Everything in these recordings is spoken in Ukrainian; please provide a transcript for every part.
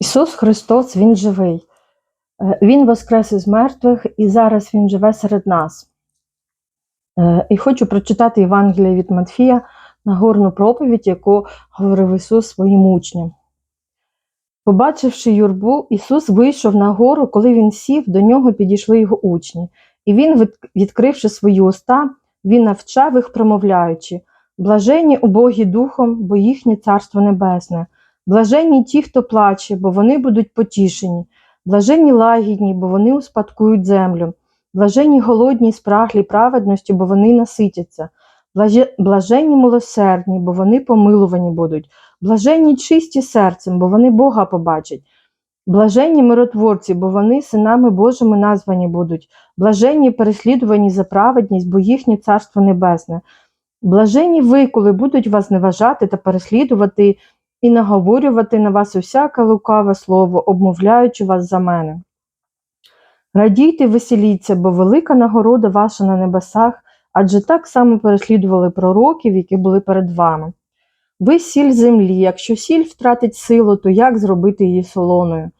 Ісус Христос, Він живий. Е, Він воскрес із мертвих і зараз Він живе серед нас. Е, І хочу прочитати Євангелія від Матфія Нагорну проповідь, яку говорив Ісус своїм учням. Побачивши юрбу, Ісус вийшов на гору, коли він сів, до нього підійшли його учні. І він, відкривши свої уста, він навчав їх, промовляючи: Блаженні убогі духом, бо їхнє царство небесне. Блаженні ті, хто плаче, бо вони будуть потішені. Блаженні лагідні, бо вони успадкують землю. Блаженні голодні спраглі праведності, бо вони наситяться. Блаже- Блаженні милосердні, бо вони помилувані будуть. Блаженні чисті серцем, бо вони Бога побачать. Блаженні миротворці, бо вони синами Божими названі будуть. Блаженні переслідувані за праведність, бо їхнє царство небесне. Блаженні ви, коли будуть вас зневажати та переслідувати і наговорювати на вас усяке лукаве слово, обмовляючи вас за мене. Радійте, веселіться, бо велика нагорода ваша на небесах, адже так само переслідували пророків, які були перед вами. Ви сіль землі, якщо сіль втратить силу, то як зробити її солоною?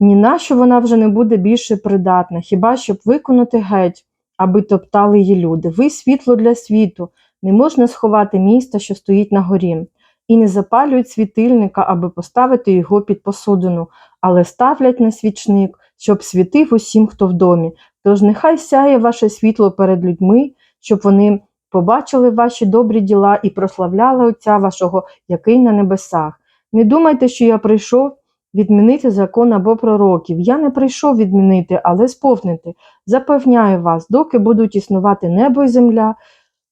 Ні на що вона вже не буде більше придатна, хіба щоб виконати геть, аби топтали її люди. Ви світло для світу, не можна сховати міста, що стоїть на горі, і не запалюють світильника, аби поставити його під посудину, але ставлять на свічник, щоб світив усім, хто в домі. Тож нехай сяє ваше світло перед людьми, щоб вони побачили ваші добрі діла і прославляли Отця вашого, який на небесах. Не думайте, що я прийшов відмінити закон або пророків. Я не прийшов відмінити, але сповнити. Запевняю вас, доки будуть існувати небо і земля,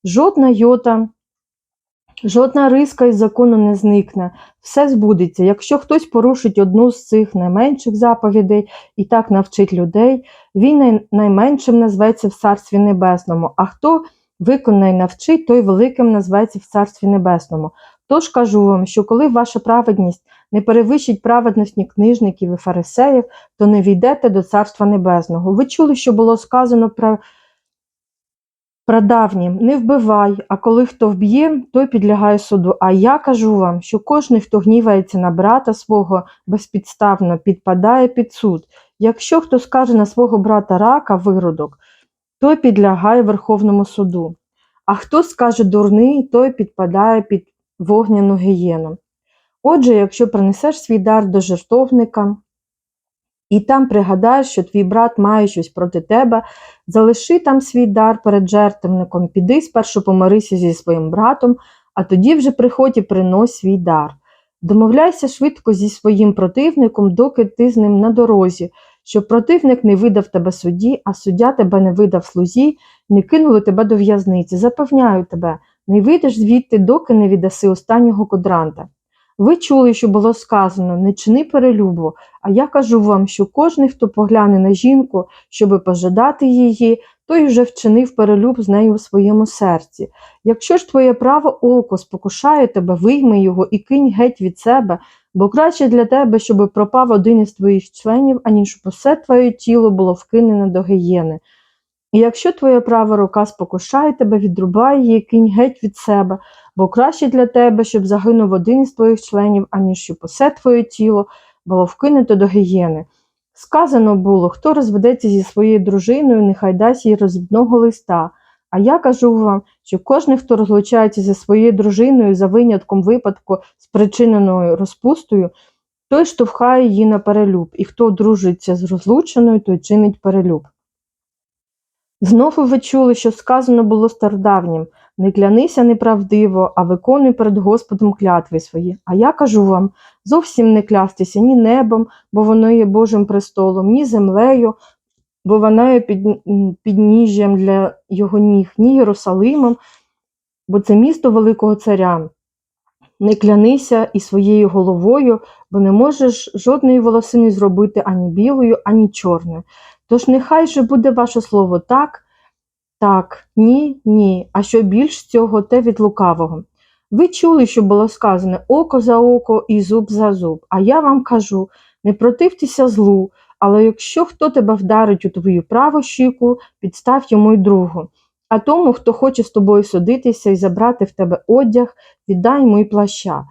жодна йота, жодна риска із закону не зникне. Все збудеться. Якщо хтось порушить одну з цих найменших заповідей і так навчить людей, він найменшим назветься в Царстві Небесному, а хто виконає навчить, той великим назветься в Царстві Небесному. Тож кажу вам, що коли ваша праведність не перевищить праведності книжників і фарисеїв, то не війдете до Царства Небесного. Ви чули, що було сказано про прадавнім не вбивай, а коли хто вб'є, той підлягає суду. А я кажу вам, що кожен, хто гнівається на брата свого безпідставно, підпадає під суд. Якщо хто скаже на свого брата рака виродок, той підлягає Верховному суду. А хто скаже дурний, той підпадає під вогняну гієну. Отже, якщо принесеш свій дар до жертовника, і там пригадаєш, що твій брат має щось проти тебе, залиши там свій дар перед жертвенником, піди спершу помирися зі своїм братом, а тоді вже приходь і принось свій дар. Домовляйся швидко зі своїм противником, доки ти з ним на дорозі, щоб противник не видав тебе судді, а суддя тебе не видав слузі, не кинули тебе до в'язниці. Запевняю тебе, не вийдеш звідти, доки не віддаси останнього кодранта. Ви чули, що було сказано, не чини перелюбу, а я кажу вам, що кожен, хто погляне на жінку, щоби пожадати її, той вже вчинив перелюб з нею у своєму серці. Якщо ж твоє праве око спокушає тебе, вийми його і кинь геть від себе, бо краще для тебе, щоби пропав один із твоїх членів, аніж усе твоє тіло було вкинене до гієни. І якщо твоя права рука спокушає тебе, відрубай її, кинь геть від себе, бо краще для тебе, щоб загинув один із твоїх членів, аніж щоб усе твоє тіло було вкинуто до гієни. Сказано було, хто розведеться зі своєю дружиною, нехай дасть їй розвідного листа. А я кажу вам, що кожен, хто розлучається зі своєю дружиною за винятком випадку, спричиненою розпустою, той штовхає її на перелюб, і хто одружується з розлученою, той чинить перелюб. Знову ви чули, що сказано було стародавнім не клянися неправдиво, а виконуй перед Господом клятви свої. А я кажу вам зовсім не клястися ні небом, бо воно є Божим престолом, ні землею, бо вона є під, підніжжям для його ніг, ні Єрусалимом, бо це місто великого царя. Не клянися і своєю головою, бо не можеш жодної волосини зробити ані білою, ані чорною. Тож нехай же буде ваше слово так, так, ні, ні, а що більш цього, те від лукавого. Ви чули, що було сказане око за око і зуб за зуб. А я вам кажу: не противтеся злу, але якщо хто тебе вдарить у твою праву щіку, підстав йому й другу. А тому, хто хоче з тобою судитися і забрати в тебе одяг, віддай йому й плаща.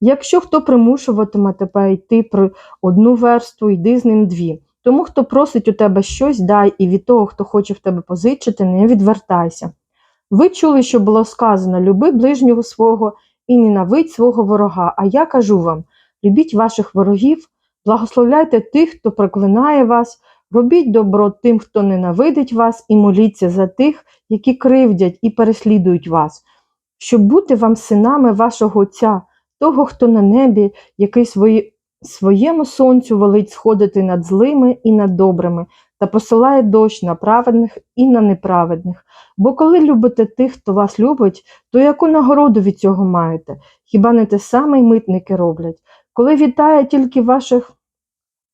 Якщо хто примушуватиме тебе йти при одну версту, йди з ним дві. Тому, хто просить у тебе щось, дай, і від того, хто хоче в тебе позичити, не відвертайся. Ви чули, що було сказано: люби ближнього свого і ненавидь свого ворога. А я кажу вам: любіть ваших ворогів, благословляйте тих, хто проклинає вас, робіть добро тим, хто ненавидить вас, і моліться за тих, які кривдять і переслідують вас, щоб бути вам синами вашого Отця, того, хто на небі, який свої, своєму сонцю велить сходити над злими і над добрими, та посилає дощ на праведних і на неправедних. Бо коли любите тих, хто вас любить, то яку нагороду від цього маєте? Хіба не те саме й митники роблять? Коли вітає тільки ваших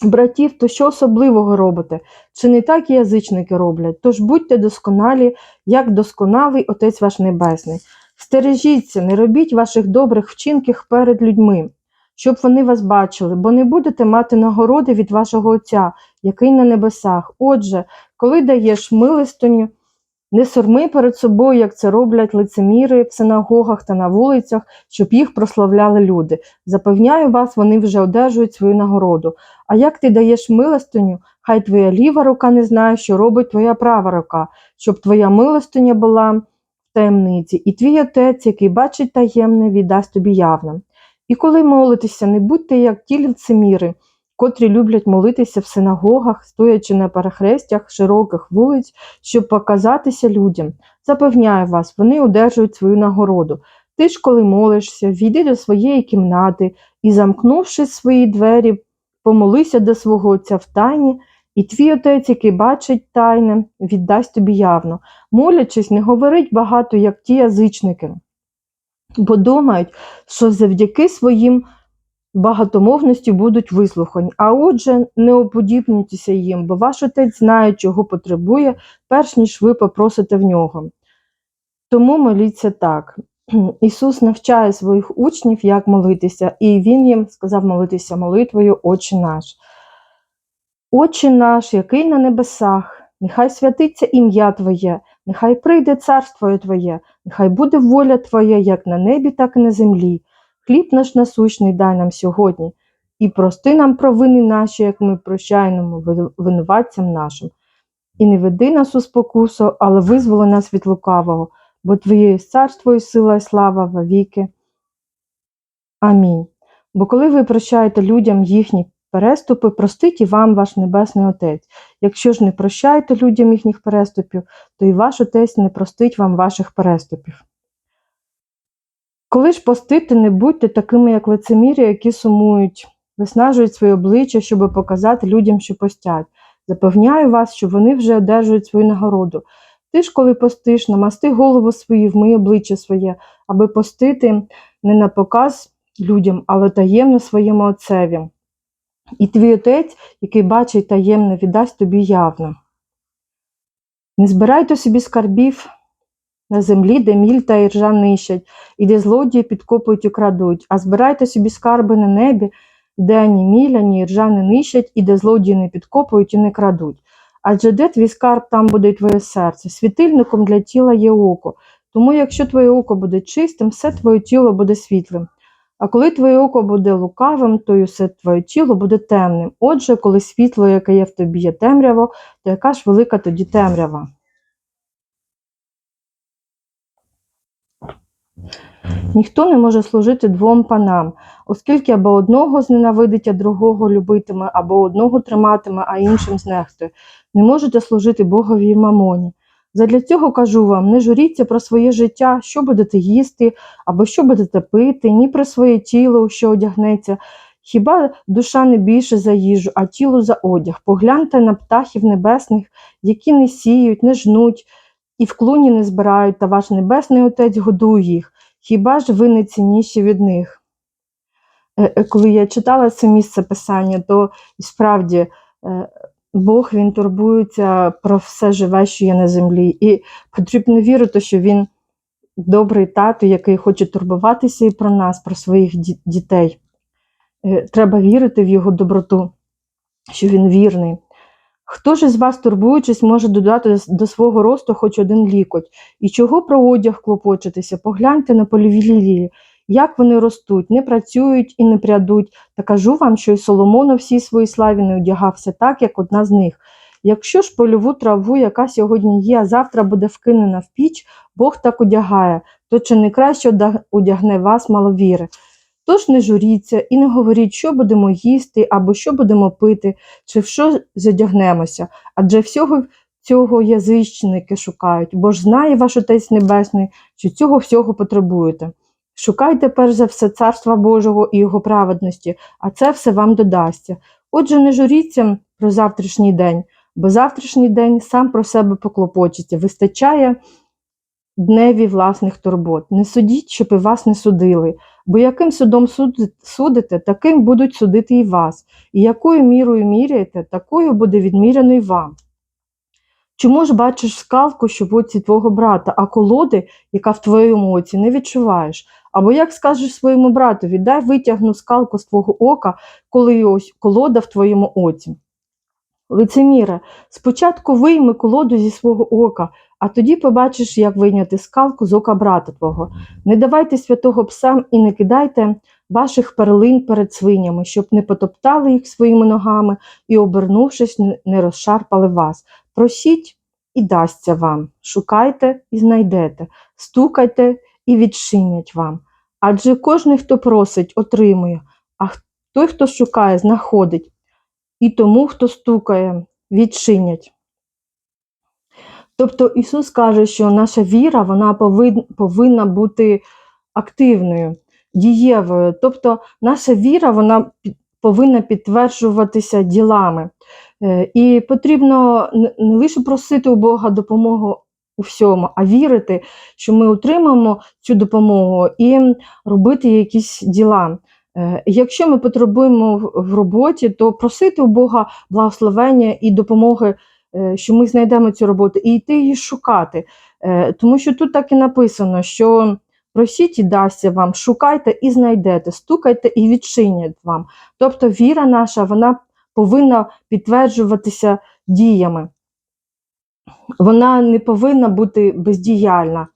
братів, то що особливого робите? Чи не так і язичники роблять? Тож будьте досконалі, як досконалий Отець ваш Небесний. Стережіться, не робіть ваших добрих вчинків перед людьми, щоб вони вас бачили, бо не будете мати нагороди від вашого Отця, який на небесах. Отже, коли даєш милостиню, не сорми перед собою, як це роблять лицеміри в синагогах та на вулицях, щоб їх прославляли люди. Запевняю вас, вони вже одержують свою нагороду. А як ти даєш милостиню, хай твоя ліва рука не знає, що робить твоя права рука, щоб твоя милостиня була в таємниці, і твій отець, який бачить таємне, віддасть тобі явно. І коли молитеся, не будьте як ті лицеміри, котрі люблять молитися в синагогах, стоячи на перехрестях широких вулиць, щоб показатися людям. Запевняю вас, вони одержують свою нагороду. Ти ж, коли молишся, війди до своєї кімнати і, замкнувши свої двері, помолися до свого Отця в тайні, і твій отець, який бачить тайне, віддасть тобі явно. Молячись, не говорить багато, як ті язичники, бо думають, що завдяки своїм багатомовності будуть вислухані. А отже, не уподібнюйтеся їм, бо ваш отець знає, чого потребує, перш ніж ви попросите в нього. Тому моліться так. Ісус навчає своїх учнів, як молитися, і Він їм сказав молитися молитвою Отче наш. Отче наш, який на небесах, нехай святиться ім'я Твоє, нехай прийде царство Твоє, нехай буде воля Твоя, як на небі, так і на землі. Хліб наш насущний дай нам сьогодні, і прости нам провини наші, як ми прощаємо винуватцям нашим. І не веди нас у спокусу, але визволи нас від лукавого, бо Твоє є царство і сила, і слава вовіки. Амінь. Бо коли ви прощаєте людям їхні переступи, простить і вам ваш Небесний Отець. Якщо ж не прощаєте людям їхніх переступів, то і ваш Отець не простить вам ваших переступів. Коли ж постити, не будьте такими, як лицемірі, які сумують, виснажують своє обличчя, щоб показати людям, що постять. Запевняю вас, що вони вже одержують свою нагороду. Ти ж, коли постиш, намасти голову свою, вмий обличчя своє, аби постити не на показ людям, але таємно своєму отцеві. І твій отець, який бачить таємно, віддасть тобі явно. Не збирайте собі скарбів на землі, де міль та іржа нищать, і де злодії підкопують і крадуть, а збирайте собі скарби на небі, де ані міль, ані іржа не нищать, і де злодії не підкопують і не крадуть. Адже де твій скарб, там буде й твоє серце. Світильником для тіла є око. Тому, якщо твоє око буде чистим, все твоє тіло буде світлим. А коли твоє око буде лукавим, то й усе твоє тіло буде темним. Отже, коли світло, яке є в тобі, є темряво, то яка ж велика тоді темрява? Ніхто не може служити двом панам, оскільки або одного зненавидить, а другого любитиме, або одного триматиме, а іншим знехтує. Не можете служити Богові і мамоні. Задля цього кажу вам: не журіться про своє життя, що будете їсти, або що будете пити, ні про своє тіло, що одягнеться. Хіба душа не більше за їжу, а тіло за одяг. Погляньте на птахів небесних, які не сіють, не жнуть і в клуні не збирають, та ваш небесний Отець годує їх. Хіба ж ви не цінніші від них? Е, е, Коли я читала це місце писання, то справді е, Бог він турбується про все живе, що є на землі. І потрібно вірити, що він добрий тато, який хоче турбуватися і про нас, про своїх дітей. Е, Треба вірити в його доброту, що він вірний. Хто ж із вас, турбуючись, може додати до свого росту хоч один лікоть? І чого про одяг клопочетеся? Погляньте на поліві лілії, як вони ростуть, не працюють і не прядуть. Та кажу вам, що й Соломон у всій своїй славі не одягався так, як одна з них. Якщо ж польову траву, яка сьогодні є, а завтра буде вкинена в піч, Бог так одягає, то чи не краще одягне вас маловіри? Тож не журіться і не говоріть, що будемо їсти або що будемо пити, чи в що зодягнемося, адже всього цього язичники шукають, бо ж знає ваш Отець Небесний, що цього всього потребуєте. Шукайте перш за все Царства Божого і Його праведності, а це все вам додасться. Отже, не журіться про завтрашній день, бо завтрашній день сам про себе поклопочеться, вистачає дневі власних турбот. Не судіть, щоб і вас не судили, бо яким судом судите, таким будуть судити і вас, і якою мірою міряєте, такою буде відміряно й вам. Чому ж бачиш скалку, що в оці твого брата, а колоди, яка в твоєму оці, не відчуваєш? Або як скажеш своєму братові, дай витягну скалку з твого ока, коли ось колода в твоєму оці. Лицеміре, спочатку вийми колоду зі свого ока, а тоді побачиш, як вийняти скалку з ока брата твого. Не давайте святого псам і не кидайте ваших перлин перед свинями, щоб не потоптали їх своїми ногами і, обернувшись, не- розшарпали вас. Просіть і дасться вам, шукайте і знайдете, стукайте і відчинять вам. Адже кожен, хто просить, отримує, а той, хто шукає, знаходить, і тому, хто стукає, відчинять. Тобто Ісус каже, що наша віра вона повинна бути активною, дієвою. Тобто наша віра вона повинна підтверджуватися ділами. Е, І потрібно не не лише просити у Бога допомогу у всьому, а вірити, що ми отримаємо цю допомогу і робити якісь діла. Е, Якщо ми потребуємо в- роботі, то просити у Бога благословення і допомоги, е, що ми знайдемо цю роботу, і йти її шукати. Е, Тому що тут так і написано, що просіть і дасться вам, шукайте і знайдете, стукайте і відчинять вам. Тобто віра наша, вона повинна підтверджуватися діями. Вона не повинна бути бездіяльна.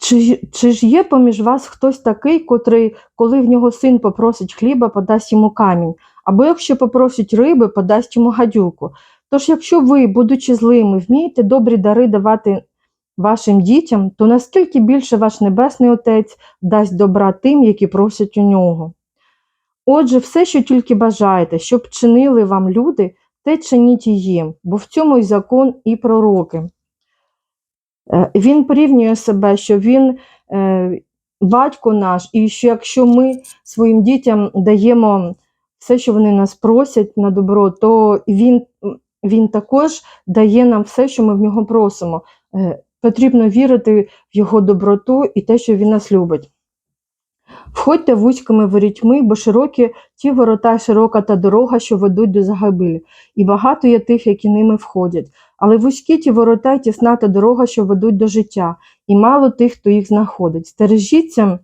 Чи, чи ж є поміж вас хтось такий, котрий, коли в нього син попросить хліба, подасть йому камінь, або якщо попросить риби, подасть йому гадюку? Тож, якщо ви, будучи злими, вмієте добрі дари давати вашим дітям, то наскільки більше ваш Небесний Отець дасть добра тим, які просять у нього? Отже, все, що тільки бажаєте, щоб чинили вам люди, те чиніть їм, бо в цьому й закон, і пророки. Е, Він порівнює себе, що він е, батько наш, і що якщо ми своїм дітям даємо все, що вони нас просять на добро, то він, він також дає нам все, що ми в нього просимо. Е, Потрібно вірити в його доброту і те, що він нас любить. Входьте вузькими ворітьми, бо широкі ті ворота, широка та дорога, що ведуть до загибелі, і багато є тих, які ними входять. Але вузькі ті ворота й тісна та дорога, що ведуть до життя, і мало тих, хто їх знаходить. Стережіться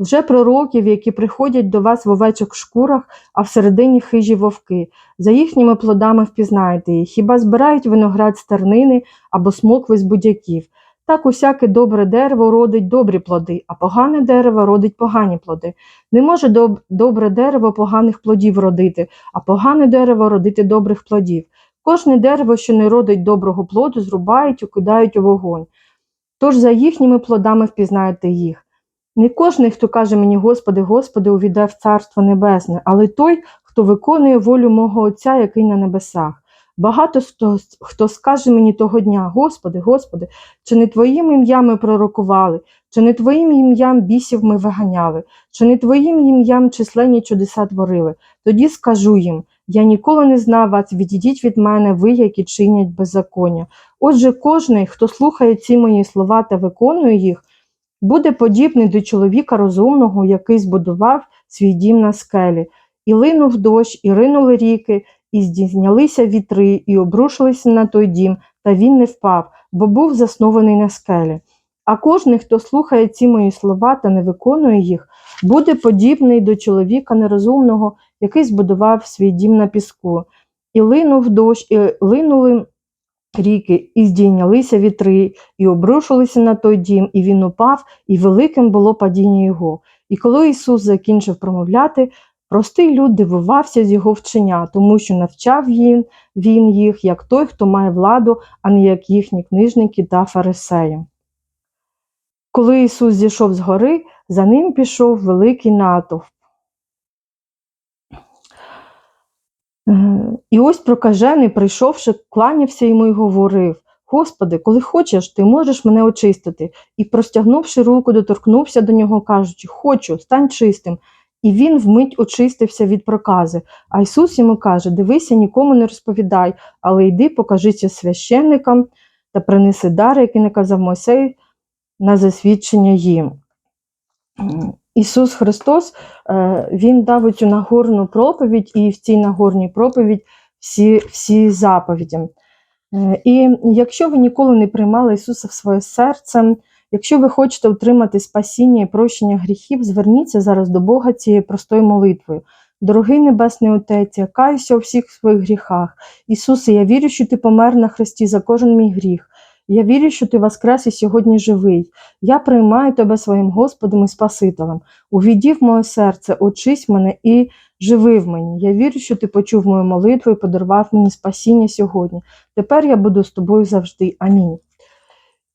вже пророків, які приходять до вас в овечих шкурах, а всередині хижі вовки. За їхніми плодами впізнаєте їх. Хіба збирають виноград з тернини або смокви з будяків? Так усяке добре дерево родить добрі плоди, а погане дерево родить погані плоди. Не може доб- добре дерево поганих плодів родити, а погане дерево родити добрих плодів. Кожне дерево, що не родить доброго плоду, зрубають і кидають у вогонь. Тож за їхніми плодами впізнаєте їх. Не кожний, хто каже мені, Господи, Господи, увійде в Царство Небесне, але той, хто виконує волю мого Отця, який на небесах. Багато хто, хто скаже мені того дня, Господи, Господи, чи не Твоїм ім'ям ми пророкували, чи не Твоїм ім'ям бісів ми виганяли, чи не Твоїм ім'ям численні чудеса творили. Тоді скажу їм: я ніколи не знав вас, відійдіть від мене, ви, які чинять беззаконня. Отже, кожний, хто слухає ці мої слова та виконує їх, буде подібний до чоловіка розумного, який збудував свій дім на скелі. І линув дощ, і ринули ріки, і здійнялися вітри, і обрушилися на той дім, та він не впав, бо був заснований на скелі. А кожний, хто слухає ці мої слова та не виконує їх, буде подібний до чоловіка нерозумного, який збудував свій дім на піску. І линув дощ, і линули ріки, і здійнялися вітри, і обрушилися на той дім, і він упав, і великим було падіння його. І коли Ісус закінчив промовляти, простий люд дивувався з його вчення, тому що навчав він, він їх, як той, хто має владу, а не як їхні книжники та фарисеї. Коли Ісус зійшов з гори, за ним пішов великий натовп. Е, І ось прокажений, прийшовши, кланявся йому і говорив: Господи, коли хочеш, ти можеш мене очистити. І, простягнувши руку, доторкнувся до нього, кажучи: Хочу, стань чистим. І він вмить очистився від прокази. А Ісус йому каже: Дивися, нікому не розповідай, але йди, покажися священникам та принеси дар, який наказав Мойсей на засвідчення їм. Ісус Христос е, Він дав цю нагорну проповідь, і в цій нагорній проповідь всі, всі заповіді. Е, І якщо ви ніколи не приймали Ісуса в своє серце, якщо ви хочете отримати спасіння і прощення гріхів, зверніться зараз до Бога цією простою молитвою. Дорогий Небесний Отець, я каюся у всіх своїх гріхах. Ісусе, я вірю, що Ти помер на хресті за кожен мій гріх. Я вірю, що Ти воскрес і сьогодні живий. Я приймаю Тебе своїм Господом і Спасителем. Увійди в моє серце, очись мене і живи в мені. Я вірю, що ти почув мою молитву і подарував мені спасіння сьогодні. Тепер я буду з тобою завжди. Амінь.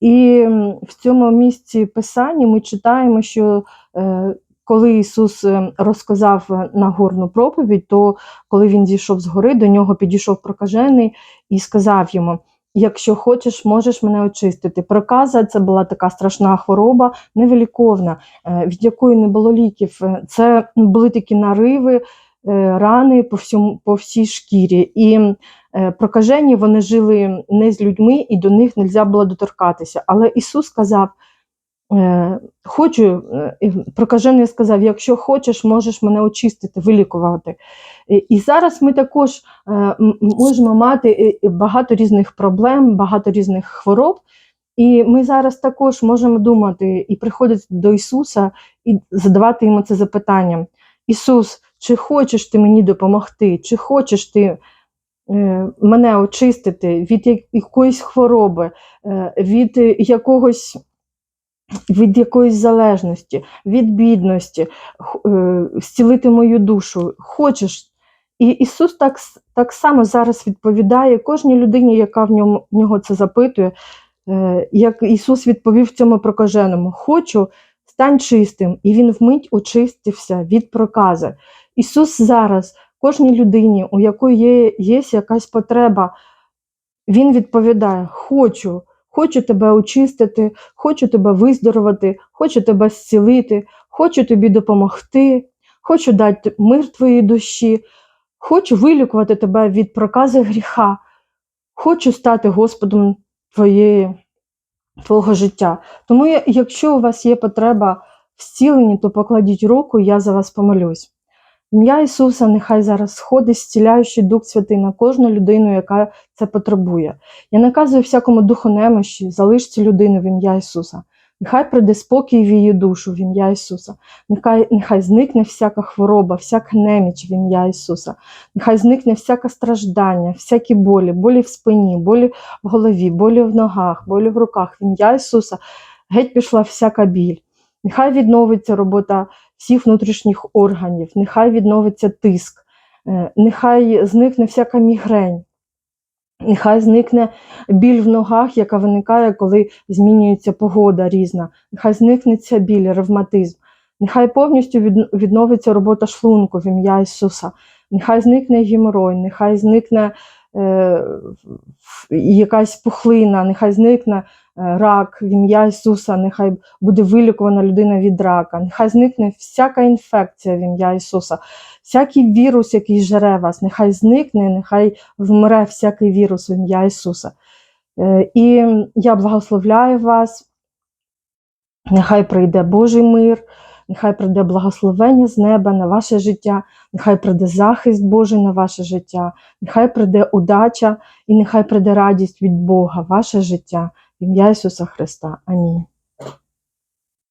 І в цьому місці Писання ми читаємо, що е, коли Ісус е, розказав е, Нагорну проповідь, то коли він зійшов з гори, до нього підійшов прокажений і сказав йому: Якщо хочеш, можеш мене очистити. Проказа це була така страшна хвороба, невиліковна, від якої не було ліків. Це були такі нариви, рани по, всьому, по всій шкірі. І е, прокажені вони жили не з людьми, і до них не можна було доторкатися. Але Ісус сказав: е, Хочу, е, прокажений сказав: якщо хочеш, можеш мене очистити, вилікувати. І- зараз ми також е, можемо мати е, багато різних проблем, багато різних хвороб. І ми зараз також можемо думати і приходити до Ісуса і задавати йому це запитання: Ісус, чи хочеш ти мені допомогти, чи хочеш ти е, мене очистити від якоїсь хвороби, е, від якогось. Від якоїсь залежності, від бідності, е, зцілити мою душу. Хочеш. І Ісус так, так само зараз відповідає кожній людині, яка в ньому, в нього це запитує, як Ісус відповів цьому прокаженому: Хочу, стань чистим, і Він вмить очистився від прокази. Ісус зараз кожній людині, у якої є, є якась потреба, Він відповідає: Хочу, хочу тебе очистити, хочу тебе виздоровити, хочу тебе зцілити, хочу тобі допомогти, хочу дати мир твоїй душі, хочу вилікувати тебе від прокази гріха, хочу стати Господом твоєї, твого життя. Тому, якщо у вас є потреба в зціленні, то покладіть руку, я за вас помолюсь. Ім'я Ісуса нехай зараз сходить зціляючий Дух Святий на кожну людину, яка це потребує. Я наказую всякому духу немощі, залиш цю людину в ім'я Ісуса. Нехай прийде спокій в її душу в ім'я Ісуса. Нехай, нехай зникне всяка хвороба, всяка неміч в ім'я Ісуса. Нехай зникне всяке страждання, всякі болі, болі в спині, болі в голові, болі в ногах, болі в руках. В ім'я Ісуса геть пішла всяка біль. Нехай відновиться робота всіх внутрішніх органів, нехай відновиться тиск, е, нехай зникне всяка мігрень. Нехай зникне біль в ногах, яка виникає, коли змінюється погода різна. Нехай зникне ця біль, ревматизм. Нехай повністю відновиться робота шлунку в ім'я Ісуса. Нехай зникне геморой, нехай зникне е, якась пухлина, нехай зникне рак в ім'я Ісуса, нехай буде вилікувана людина від рака, нехай зникне всяка інфекція в ім'я Ісуса, всякий вірус, який жере вас, нехай зникне, нехай вмре всякий вірус в ім'я Ісуса. Е, І я благословляю вас, нехай прийде Божий мир, нехай прийде благословення з неба на ваше життя, нехай прийде захист Божий на ваше життя, нехай прийде удача і нехай прийде радість від Бога ваше життя. Ім'я Ісуса Христа. Амінь.